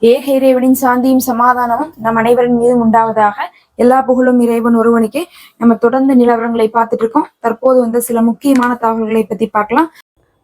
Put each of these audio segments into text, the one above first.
ஏக இறைவனின் சாந்தியும் சமாதானமும் நம் அனைவரின் மீதும் உண்டாவதாக எல்லா புகழும் இறைவன் ஒருவனுக்கே. நம்ம தொடர்ந்து நிலவரங்களை பார்த்துட்டு இருக்கோம். தற்போது வந்து சில முக்கியமான தகவல்களை பத்தி பார்க்கலாம்.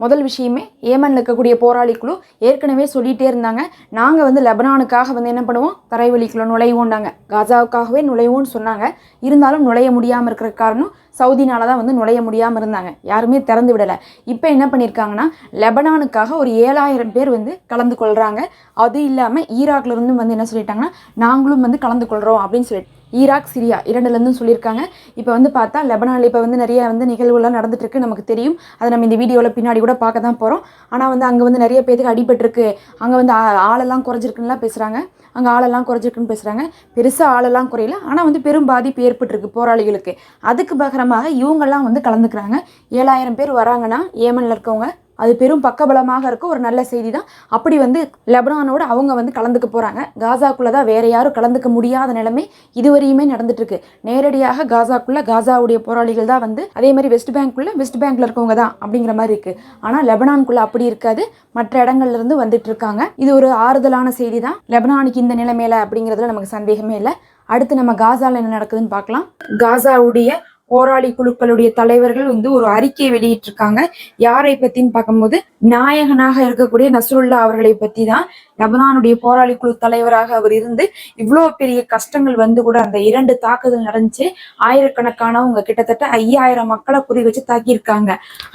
முதல் விஷயமே ஏமனில் இருக்கக்கூடிய போராளி குழு ஏற்கனவே சொல்லிகிட்டே இருந்தாங்க. நாங்கள் வந்து லெபனானுக்காக வந்து என்ன பண்ணுவோம்? தரைவழிக்குள்ளே நுழைவோண்டாங்க காசாவுக்காகவே நுழைவோன்னு சொன்னாங்க. இருந்தாலும் நுழைய முடியாமல் இருக்கிற காரணம் சவுதினால தான் வந்து நுழைய முடியாமல் இருந்தாங்க. யாருமே திறந்து விடலை. இப்போ என்ன பண்ணியிருக்காங்கன்னா லெபனானுக்காக ஒரு ஏழாயிரம் பேர் வந்து கலந்து கொள்கிறாங்க அது இல்லாமல் ஈராக்லேருந்து வந்து என்ன சொல்லிட்டாங்கன்னா நாங்களும் வந்து கலந்து கொள்கிறோம் அப்படின்னு சொல்லிட்டு ஈராக் சிரியா இரண்டுலேருந்தும் சொல்லியிருக்காங்க. இப்போ வந்து பார்த்தா லெபனானில் இப்போ வந்து நிறைய வந்து நிகழ்வுலாம் நடந்துட்டுருக்கு நமக்கு தெரியும். அதை நம்ம இந்த வீடியோவில் பின்னாடி கூட பார்க்க தான் போகிறோம் ஆனால் வந்து அங்கே வந்து நிறைய பேருக்கு அடிபட்டிருக்கு. அங்கே வந்து ஆ- ஆளெல்லாம் குறைஞ்சிருக்குன்னுலாம் பேசுகிறாங்க அங்கே ஆளெல்லாம் குறைஞ்சிருக்குன்னு பேசுகிறாங்க பெருசாக ஆளெல்லாம் குறையல. ஆனால் வந்து பெரும் பாதிப்பு ஏற்பட்டிருக்கு போராளிகளுக்கு. அதுக்கு பகரமாக இவங்கெல்லாம் வந்து கலந்துக்கிறாங்க. ஏழாயிரம் பேர் வராங்கன்னா ஏமனில் இருக்கவங்க அது பெரும் பக்கபலமாக இருக்க ஒரு நல்ல செய்தி தான் அப்படி வந்து லெபனானோட அவங்க வந்து கலந்துக்க போகிறாங்க காசாக்குள்ளே தான் வேறு யாரும் கலந்துக்க முடியாத நிலைமை இதுவரையுமே நடந்துட்டுருக்கு. நேரடியாக காசாக்குள்ளே காசாவுடைய போராளிகள் தான் வந்து அதே மாதிரி வெஸ்ட் பேங்க்குள்ளே வெஸ்ட் பேங்க்கில் இருக்கவங்க தான் அப்படிங்கிற மாதிரி இருக்குது ஆனால் லெபனான்குள்ளே அப்படி இருக்காது. மற்ற இடங்கள்லேருந்து வந்துட்டு இருக்காங்க. இது ஒரு ஆறுதலான செய்தி தான் லெபனானுக்கு இந்த நிலைமையில அப்படிங்கிறதுல நமக்கு சந்தேகமே இல்லை. அடுத்து நம்ம காசாவில் என்ன நடக்குதுன்னு பார்க்கலாம். காசாவுடைய போராளி குழுக்களுடைய தலைவர்கள் வந்து ஒரு அறிக்கை வெளியிட்டிருக்காங்க. யாரை பத்தின்னு பார்க்கும்போது நாயகனாக இருக்கக்கூடிய நசருல்லா அவர்களை பத்தி தான் லபனானுடைய போராளி குழு தலைவராக அவர் இருந்து இவ்வளோ பெரிய கஷ்டங்கள் வந்து கூட அந்த இரண்டு தாக்குதல் நடந்துச்சு. ஆயிரக்கணக்கானவங்க கிட்டத்தட்ட ஐயாயிரம் மக்களை குறி வச்சு தாக்கியிருக்காங்க.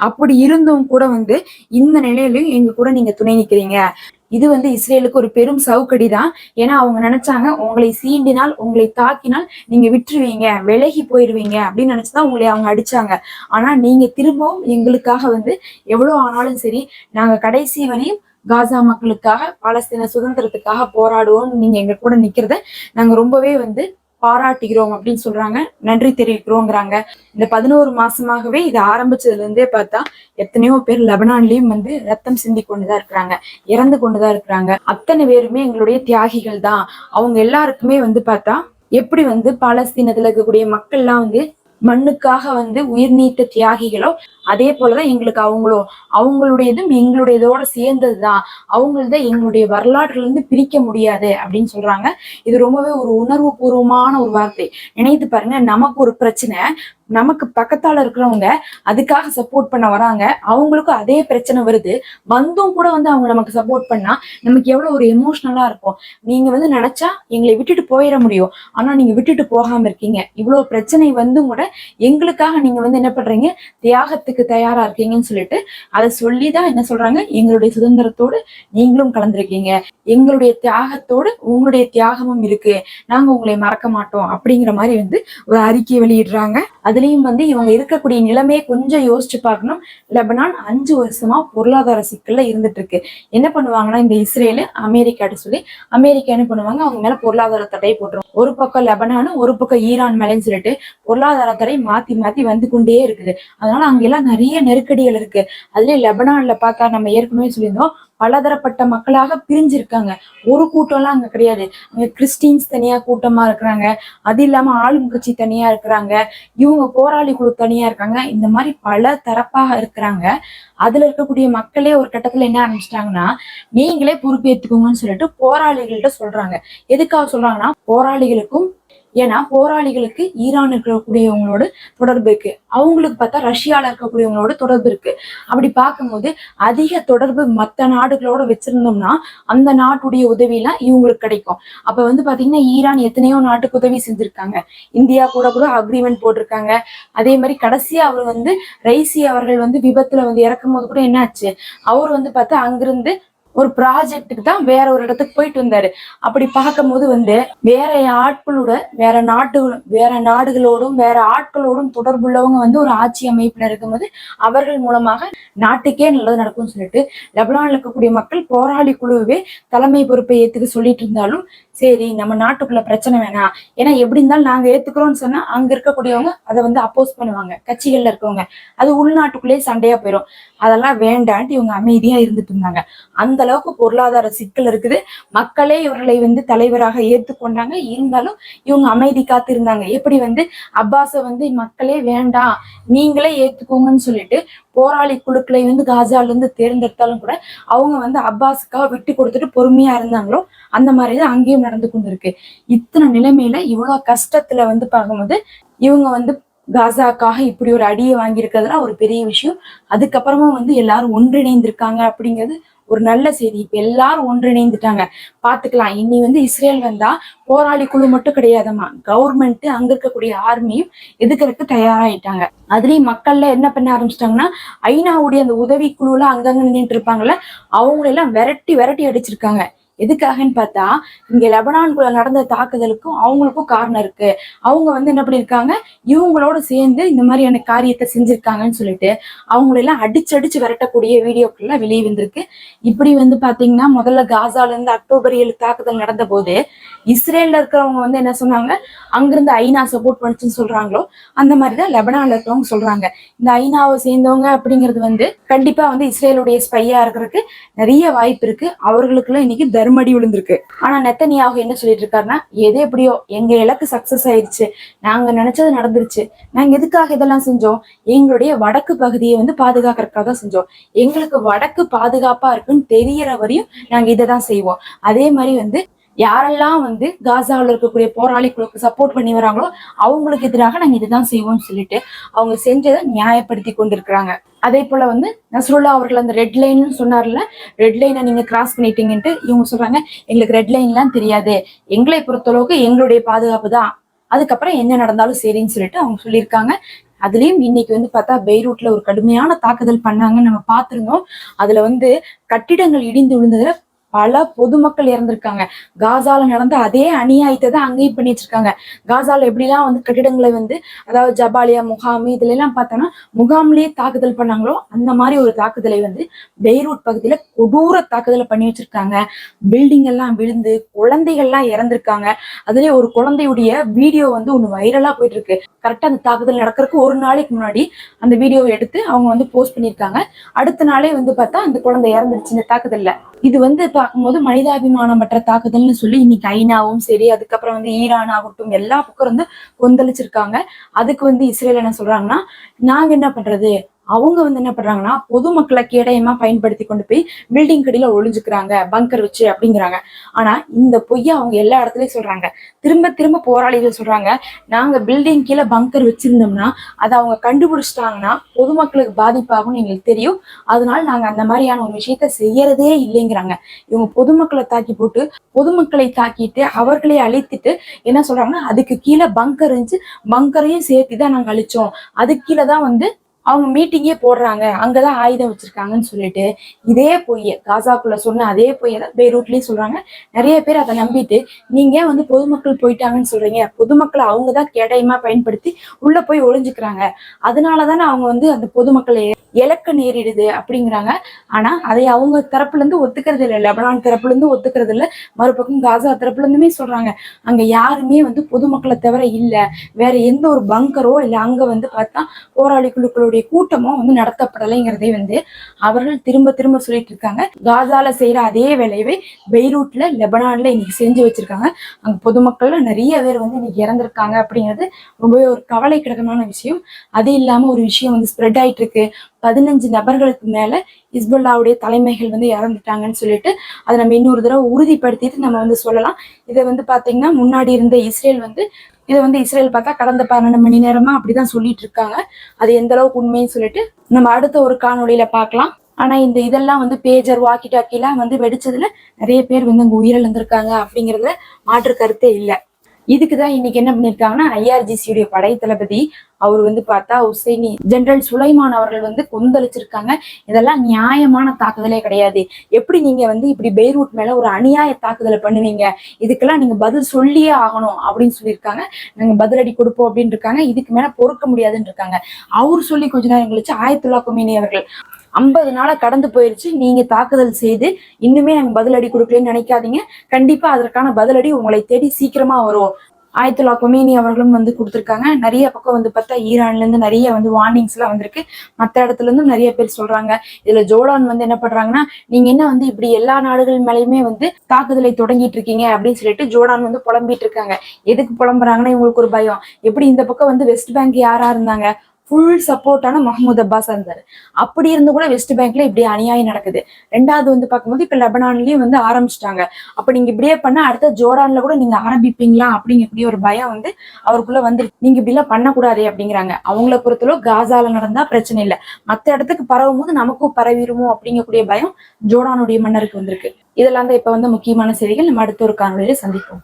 அப்படி இருந்தும் கூட வந்து இந்த நிலையிலும் எங்க கூட நீங்க துணை நிக்கிறீங்க. இது வந்து இஸ்ரேலுக்கு ஒரு பெரும் சவுக்கடி தான் ஏன்னா அவங்க நினைச்சாங்க உங்களை சீண்டினால் உங்களை தாக்கினால் நீங்க விட்டுருவீங்க விலகி போயிருவீங்க அப்படின்னு நினைச்சுதான் உங்களை அவங்க அடிச்சாங்க. ஆனா நீங்க திரும்பவும் எங்களுக்காக வந்து எவ்வளவு ஆனாலும் சரி நாங்க கடைசி வரையும் காசா மக்களுக்காக பாலஸ்தீன சுதந்திரத்துக்காக போராடுவோம் நீங்க எங்க கூட நிக்கிறத நாங்க ரொம்பவே வந்து பாராட்டுகிறோம் அப்படின்னு சொல்றாங்க. நன்றி தெரிவிக்கிறோங்கிறாங்க. இந்த பதினோரு மாசமாகவே இது ஆரம்பிச்சதுல இருந்தே பார்த்தா எத்தனையோ பேர் லெபனான்லயும் வந்து ரத்தம் சிந்தி கொண்டுதான் இருக்கிறாங்க. இறந்து கொண்டுதான் இருக்கிறாங்க. அத்தனை பேருமே எங்களுடைய தியாகிகள் தான். அவங்க எல்லாருக்குமே வந்து பார்த்தா எப்படி வந்து பாலஸ்தீனத்துல இருக்கக்கூடிய மக்கள்லாம் வந்து மண்ணுக்காக வந்து உயிர் நீத்த தியாகிகளோ அதே போலதான் எங்களுக்கு அவங்களோ அவங்களுடையதும் எங்களுடையதோட சேர்ந்ததுதான். அவங்களத எங்களுடைய வரலாற்றுல இருந்து பிரிக்க முடியாது அப்படின்னு சொல்றாங்க. இது ரொம்பவே ஒரு உணர்வு பூர்வமான ஒரு வார்த்தை. நினைத்து பாருங்க நமக்கு ஒரு பிரச்சனை நமக்கு பக்கத்தால இருக்கிறவங்க அதுக்காக சப்போர்ட் பண்ண வராங்க. அவங்களுக்கும் அதே பிரச்சனை வருது. வந்தும் கூட வந்து அவங்க நமக்கு சப்போர்ட் பண்ணா நமக்கு எவ்வளவு ஒரு எமோஷனலா இருக்கும். நீங்க வந்து நினைச்சா எங்களை விட்டுட்டு போயிட முடியும். ஆனா நீங்க விட்டுட்டு போகாம இருக்கீங்க. இவ்வளவு பிரச்சனை வந்தும் கூட எங்களுக்காக நீங்க வந்து என்ன பண்றீங்க? தியாகத்துக்கு தயாரா இருக்கீங்கன்னு சொல்லிட்டு அதை சொல்லிதான் என்ன சொல்றாங்க? எங்களுடைய சுதந்திரத்தோடு நீங்களும் கலந்துருக்கீங்க. எங்களுடைய தியாகத்தோடு உங்களுடைய தியாகமும் இருக்கு. நாங்க உங்களை மறக்க மாட்டோம் அப்படிங்கிற மாதிரி வந்து ஒரு அறிக்கை வெளியிடுறாங்க. அது அதுலயும் வந்து இவங்க இருக்கக்கூடிய நிலைமையை கொஞ்சம் யோசிச்சு பார்க்கணும். லெபனான் அஞ்சு வருஷமா பொருளாதார சிக்கல்ல இருந்துட்டு இருக்கு என்ன பண்ணுவாங்கன்னா இந்த இஸ்ரேலு அமெரிக்காட்ட சொல்லி அமெரிக்கா என்ன பண்ணுவாங்க? அவங்க மேல பொருளாதார தடை போட்டுரும். ஒரு பக்கம் லெபனானும் ஒரு பக்கம் ஈரான் மேலேன்னு சொல்லிட்டு பொருளாதார தடை மாத்தி மாத்தி வந்து கொண்டே இருக்குது. அதனால அங்கெல்லாம் நிறைய நெருக்கடிகள் இருக்கு. அதுலயும் லெபனான்ல பார்த்தா நம்ம ஏற்கனவே சொல்லியிருந்தோம் பலதரப்பட்ட மக்களாக பிரிஞ்சிருக்காங்க. ஒரு கூட்டம்லாம் அங்க கிடையாது. அங்க கிறிஸ்டின்ஸ் தனியா கூட்டமா இருக்கிறாங்க. அது இல்லாம ஆளும் கட்சி தனியா இருக்கிறாங்க. இவங்க போராளி குழு தனியா இருக்காங்க. இந்த மாதிரி பல தரப்பாக இருக்கிறாங்க. அதுல இருக்கக்கூடிய மக்களே ஒரு கட்டத்துல என்ன ஆரம்பிச்சிட்டாங்கன்னா நீங்களே பொறுப்பேற்றுக்கோங்கன்னு சொல்லிட்டு போராளிகள்கிட்ட சொல்றாங்க. எதுக்காக சொல்றாங்கன்னா போராளிகளுக்கும் ஏன்னா போராளிகளுக்கு ஈரான் இருக்கக்கூடியவங்களோட தொடர்பு இருக்கு. அவங்களுக்கு பார்த்தா ரஷ்யால இருக்கக்கூடியவங்களோட தொடர்பு இருக்கு. அப்படி பார்க்கும்போது அதிக தொடர்பு மற்ற நாடுகளோட வச்சிருந்தோம்னா அந்த நாட்டுடைய உதவியெல்லாம் இவங்களுக்கு கிடைக்கும். அப்ப வந்து பாத்தீங்கன்னா ஈரான் எத்தனையோ நாட்டுக்கு உதவி செஞ்சிருக்காங்க. இந்தியா கூட கூட அக்ரிமெண்ட் போட்டிருக்காங்க. அதே மாதிரி கடைசியா அவர் வந்து ரைசி அவர்கள் வந்து விபத்துல வந்து இறக்கும் போது கூட என்னாச்சு அவர் வந்து பார்த்தா அங்கிருந்து ஒரு ப்ராஜெக்ட்டுக்கு தான் வேற ஒரு இடத்துக்கு போயிட்டு வந்தாரு. அப்படி பார்க்கும்போது வந்து வேற ஆட்களோட வேற நாட்டு வேற நாடுகளோடும் வேற ஆட்களோடும் தொடர்புள்ளவங்க வந்து ஒரு ஆட்சி அமைப்புல இருக்கும்போது அவர்கள் மூலமாக நாட்டுக்கே நல்லது நடக்கும்னு சொல்லிட்டு லெபனான்ல இருக்கக்கூடிய மக்கள் போராளி குழுவே தலைமை பொறுப்பை ஏத்துக்க சொல்லிட்டு இருந்தாலும் சரி நம்ம நாட்டுக்குள்ள பிரச்சனை வேணாம். ஏன்னா எப்படி இருந்தாலும் நாங்க ஏத்துக்கிறோம்னு சொன்னா அங்க இருக்கக்கூடியவங்க அதை வந்து அப்போஸ் பண்ணுவாங்க. கட்சிகள்ல இருக்கவங்க. அது உள்நாட்டுக்குள்ளேயே சண்டையா போயிடும் அதெல்லாம் வேண்டான்ட்டு இவங்க அமைதியா இருந்துட்டு இருந்தாங்க. அந்த அளவுக்கு பொருளாதார சிக்கல் இருக்குது. மக்களே இவர்களை வந்து தலைவராக ஏத்துக்கொண்டாங்க இருந்தாலும் இவங்க அமைதி காத்து இருந்தாங்க எப்படி வந்து அப்பாஸை வந்து மக்களே வேண்டாம் நீங்களே ஏத்துக்கோங்கன்னு சொல்லிட்டு போராளி குழுக்களை வந்து காஜால இருந்து தேர்ந்தெடுத்தாலும் கூட அவங்க வந்து அப்பாஸுக்காக விட்டு கொடுத்துட்டு பொறுமையா இருந்தாங்களோ அந்த மாதிரி தான் அங்கேயும் நடந்து கொண்டிருக்கு. இத்தனை நிலைமையில இவ்வளவு கஷ்டத்துல வந்து பார்க்கும்போது இவங்க வந்து காசாக்காக இப்படி ஒரு அடியை வாங்கியிருக்கிறதுலாம் ஒரு பெரிய விஷயம். அதுக்கப்புறமா வந்து எல்லாரும் ஒன்றிணைந்திருக்காங்க அப்படிங்கிறது ஒரு நல்ல செய்தி. இப்ப எல்லாரும் ஒன்றிணைந்துட்டாங்க. பாத்துக்கலாம் இனி வந்து இஸ்ரேல் வந்தா போராளி குழு மட்டும் கிடையாதம்மா. கவர்மெண்ட் அங்க இருக்கக்கூடிய ஆர்மியும் எதுக்கிறதுக்கு தயாராயிட்டாங்க. அதுலயும் மக்கள்ல என்ன பண்ண ஆரம்பிச்சிட்டாங்கன்னா ஐநாவுடைய அந்த உதவி குழுல அங்கங்க நின்றுட்டு இருப்பாங்கல்ல அவங்களெல்லாம் விரட்டி விரட்டி அடிச்சிருக்காங்க. எதுக்காகன்னு பார்த்தா இங்கே லெபனான்குள்ள நடந்த தாக்குதலுக்கும் அவங்களுக்கும் காரணம் இருக்கு. அவங்க வந்து என்ன பண்ணியிருக்காங்க இவங்களோட சேர்ந்து இந்த மாதிரியான காரியத்தை செஞ்சிருக்காங்கன்னு சொல்லிட்டு அவங்களெல்லாம் அடிச்சு விரட்டக்கூடிய வீடியோக்கள்லாம் வெளியே வந்திருக்கு. இப்படி வந்து பார்த்தீங்கன்னா முதல்ல காசாலேருந்து அக்டோபர் ஏழு தாக்குதல் நடந்த போது இஸ்ரேல்ல இருக்கிறவங்க வந்து என்ன சொன்னாங்க? அங்கிருந்து ஐநா சப்போர்ட் பண்ணுச்சுன்னு சொல்றாங்களோ அந்த மாதிரிதான் லெபனான்ல இருக்கிறவங்க சொல்றாங்க. இந்த ஐநாவை சேர்ந்தவங்க அப்படிங்கிறது வந்து கண்டிப்பா வந்து இஸ்ரேலுடைய ஸ்பையா இருக்கிறதுக்கு நிறைய வாய்ப்பு இருக்கு. அவர்களுக்குலாம் இன்னைக்கு தர்மடி விழுந்திருக்கு. ஆனா நெத்தனியாக என்ன சொல்லிட்டு இருக்காருன்னா எது எப்படியோ எங்க இலக்கு சக்சஸ் ஆயிடுச்சு நாங்க நினைச்சது நடந்துருச்சு. நாங்க எதுக்காக இதெல்லாம் செஞ்சோம்? எங்களுடைய வடக்கு பகுதியை வந்து பாதுகாக்கிறதுக்காக தான் செஞ்சோம். எங்களுக்கு வடக்கு பாதுகாப்பா இருக்குன்னு தெரியற வரையும் நாங்க இதை தான் செய்வோம். அதே மாதிரி வந்து யாரெல்லாம் வந்து காசாவில் இருக்கக்கூடிய போராளிகளுக்கு சப்போர்ட் பண்ணி வராங்களோ அவங்களுக்கு எதிராக நாங்கள் இதுதான் செய்வோம்னு சொல்லிட்டு அவங்க செஞ்சதை நியாயப்படுத்தி கொண்டிருக்கிறாங்க. அதே போல வந்து நஸ்ருல்லா அவர்கள் அந்த ரெட் லைன் சொன்னார்ல ரெட் லைனை நீங்க கிராஸ் பண்ணிட்டீங்கன்ட்டு இவங்க சொல்றாங்க எங்களுக்கு ரெட் லைன்லாம் தெரியாது. எங்களை பொறுத்தளவுக்கு எங்களுடைய பாதுகாப்பு தான். அதுக்கப்புறம் என்ன நடந்தாலும் சரின்னு சொல்லிட்டு அவங்க சொல்லியிருக்காங்க. அதுலயும் இன்னைக்கு வந்து பார்த்தா பெய்ரூட்ல ஒரு கடுமையான தாக்குதல் பண்ணாங்கன்னு நம்ம பார்த்திருந்தோம். அதுல வந்து கட்டிடங்கள் இடிந்து விழுந்ததுல பல பொதுமக்கள் இறந்திருக்காங்க. காசால நடந்த அதே அநியாயத்தை தான் அங்கேயும் பண்ணி இருக்காங்க காசால எப்படிலாம் வந்து கட்டிடங்களை வந்து அதாவது ஜபாலியா முகாம் இதுல எல்லாம் பார்த்தோம்னா முகாம்லயே தாக்குதல் பண்ணாங்களோ அந்த மாதிரி ஒரு தாக்குதலை வந்து பெய்ரூட் பகுதியில கொடூர தாக்குதலை பண்ணி வச்சிருக்காங்க. பில்டிங் எல்லாம் விழுந்து குழந்தைகள்லாம் இறந்திருக்காங்க. அதுலயே ஒரு குழந்தையுடைய வீடியோ வந்து ஒன்று வைரலா போயிட்டு இருக்கு கரெக்டா அந்த தாக்குதல் நடக்கிறதுக்கு ஒரு நாளைக்கு முன்னாடி அந்த வீடியோவை எடுத்து அவங்க வந்து போஸ்ட் பண்ணியிருக்காங்க. அடுத்த நாளே வந்து பார்த்தா அந்த குழந்தை இறந்துருச்சு இந்த தாக்குதல்ல. இது வந்து பார்க்கும்போது மனிதாபிமானமற்ற தாக்குதல்னு சொல்லி இன்னைக்கு ஐநாவும் சரி அதுக்கப்புறம் வந்து ஈரான் ஆகட்டும் எல்லா பக்கம் வந்து கொந்தளிச்சிருக்காங்க. அதுக்கு வந்து இஸ்ரேல் என்ன சொல்றாங்கன்னா நாங்க என்ன பண்றது? அவங்க வந்து என்ன பண்றாங்கன்னா பொதுமக்களை கேடயமா பயன்படுத்தி கொண்டு போய் பில்டிங் கடியில ஒளிஞ்சுக்கிறாங்க பங்கர் வச்சு அப்படிங்கிறாங்க. ஆனா இந்த பொய்யை அவங்க எல்லா இடத்துலயும் சொல்றாங்க. திரும்ப திரும்ப போராளிகள் சொல்றாங்க நாங்க பில்டிங் கீழே பங்கர் வச்சிருந்தோம்னா அதை அவங்க கண்டுபிடிச்சிட்டாங்கன்னா பொதுமக்களுக்கு பாதிப்பாகும்னு எங்களுக்கு தெரியும். அதனால நாங்க அந்த மாதிரியான ஒரு விஷயத்த செய்யறதே இல்லைங்கிறாங்க. இவங்க பொதுமக்களை தாக்கி போட்டு பொதுமக்களை தாக்கிட்டு அவர்களை அழித்துட்டு என்ன சொல்றாங்கன்னா அதுக்கு கீழே பங்கர் இருந்துச்சு. பங்கரையும் சேர்த்து தான் நாங்க அழிச்சோம். அதுக்கு கீழே தான் வந்து அவங்க மீட்டிங்கே போடுறாங்க. அங்கதான் ஆயுதம் வச்சிருக்காங்கன்னு சொல்லிட்டு இதே பொய்ய காசாக்குள்ள சொன்ன அதே பொய்ய தான் பெய்ரூட்லயும் சொல்றாங்க. நிறைய பேர் அதை நம்பிட்டு நீங்க ஏன் வந்து பொதுமக்கள் போயிட்டாங்கன்னு சொல்றீங்க? பொதுமக்களை அவங்கதான் கேடயமா பயன்படுத்தி உள்ள போய் ஒளிஞ்சுக்கிறாங்க. அதனாலதானே அவங்க வந்து அந்த பொதுமக்களை இழக்க நேரிடுது அப்படிங்கிறாங்க. ஆனா அதை அவங்க தரப்புல இருந்து ஒத்துக்கிறது இல்லை. லெபனான் தரப்புல இருந்து ஒத்துக்கிறது இல்லை. மறுபக்கம் காசா தரப்புல இருந்துமே சொல்றாங்க. அங்க யாருமே வந்து பொதுமக்களை தவிர இல்ல. வேற எந்த ஒரு பங்கரோ இல்ல அங்க வந்து பார்த்தா போராளி குழுக்களுடைய கூட்டமோ வந்து நடத்தப்படலைங்கிறதே வந்து அவர்கள் திரும்ப திரும்ப சொல்லிட்டு இருக்காங்க. காசால செய்யற அதே வேலையவே பெய்ரூட்ல லெபனான்ல இன்னைக்கு செஞ்சு வச்சிருக்காங்க. அங்க பொதுமக்கள்ல நிறைய பேர் வந்து இன்னைக்கு இறந்திருக்காங்க அப்படிங்கிறது ரொம்பவே ஒரு கவலைக்கிடமான விஷயம். அது இல்லாம ஒரு விஷயம் வந்து ஸ்ப்ரெட் ஆயிட்டு இருக்கு. பதினஞ்சு நபர்களுக்கு மேல இஸ்புல்லாவுடைய தலைமைகள் வந்து இறந்துட்டாங்கன்னு சொல்லிட்டு அதை நம்ம இன்னொரு தடவை உறுதிப்படுத்திட்டு நம்ம வந்து சொல்லலாம். இதை வந்து பாத்தீங்கன்னா முன்னாடி இருந்த இஸ்ரேல் வந்து இதை வந்து இஸ்ரேல் பார்த்தா கடந்த பன்னெண்டு மணி நேரமா அப்படிதான் சொல்லிட்டு இருக்காங்க. அது எந்த அளவுக்கு உண்மைன்னு சொல்லிட்டு நம்ம அடுத்த ஒரு காணொலியில பார்க்கலாம். ஆனா இந்த இதெல்லாம் வந்து பேஜர் வாக்கி டாக்கிலாம் வந்து வெடிச்சதுல நிறைய பேர் வந்து அங்க உயிரிழந்திருக்காங்க அப்படிங்கறதுல மாற்று கருத்தே இல்லை. இதுக்கு தான் இன்னைக்கு என்ன பண்ணிருக்காங்கன்னா ஐஆர்ஜிசியுடைய படை தளபதி அவர் வந்து பார்த்தா உசைனி ஜெனரல் சுலைமான் அவர்கள் வந்து கொந்தளிச்சிருக்காங்க. இதெல்லாம் நியாயமான தாக்குதலே கிடையாது. எப்படி நீங்க வந்து இப்படி பெய்ரூட் மேல ஒரு அநியாய தாக்குதலை பண்ணுவீங்க? இதுக்கெல்லாம் நீங்க பதில் சொல்லியே ஆகணும் அப்படின்னு சொல்லியிருக்காங்க. நாங்க பதிலடி கொடுப்போம் அப்படின்னு இருக்காங்க இதுக்கு மேல பொறுக்க முடியாதுன்னு இருக்காங்க அவர் சொல்லி கொஞ்ச நேரம் கழிச்சு ஆயத்துல்லா குமினி அவர்கள் ஐம்பது நாளா கடந்து போயிருச்சு. நீங்க தாக்குதல் செய்து இன்னுமே நாங்க பதிலடி கொடுக்கலன்னு நினைக்காதீங்க. கண்டிப்பா அதற்கான பதிலடி உங்களை தேடி சீக்கிரமா வரும். ஆயத்துல்லா கொமேனி அவர்களும் வந்து கொடுத்துருக்காங்க. நிறைய பக்கம் வந்து பார்த்தா ஈரான்ல இருந்து நிறைய வந்து வார்னிங்ஸ் எல்லாம் வந்திருக்கு. மற்ற இடத்துல இருந்தும் நிறைய பேர் சொல்றாங்க. இதுல ஜோலான் வந்து என்ன பண்றாங்கன்னா நீங்க என்ன வந்து இப்படி எல்லா நாடுகள் மேலயுமே வந்து தாக்குதலை தொடங்கிட்டு இருக்கீங்க அப்படின்னு சொல்லிட்டு ஜோடான் வந்து புலம்பிட்டு இருக்காங்க. எதுக்கு புலம்புறாங்கன்னா இவங்களுக்கு ஒரு பயம். எப்படி இந்த பக்கம் வந்து வெஸ்ட் பேங்க் யாரா இருந்தாங்க? ஃபுல் சப்போர்ட்டான முகமது அப்பாஸ் இருந்தாரு. அப்படி இருந்து கூட வெஸ்ட் பேங்க்ல இப்படி அநியாயம் நடக்குது. ரெண்டாவது வந்து பார்க்கும்போது இப்ப லெபனான்லயும் வந்து ஆரம்பிச்சிட்டாங்க. அப்ப நீங்க இப்படியே பண்ணா அடுத்த ஜோர்டான்ல கூட நீங்க ஆரம்பிப்பீங்களா? அப்படிங்கக்கூடிய ஒரு பயம் வந்து அவருக்குள்ள வந்து நீங்க இப்படி எல்லாம் பண்ணக்கூடாது அப்படிங்கிறாங்க. அவங்கள பொறுத்தளவு காசால நடந்தா பிரச்சனை இல்லை. மத்த இடத்துக்கு பரவும் போது நமக்கும் பரவிடுமோ அப்படிங்கக்கூடிய பயம் ஜோர்டானுடைய மன்னருக்கு வந்திருக்கு. இதெல்லாம் தான் இப்ப வந்து முக்கியமான செய்திகள். நம்ம அடுத்த ஒரு காணொலியில சந்திப்போம்.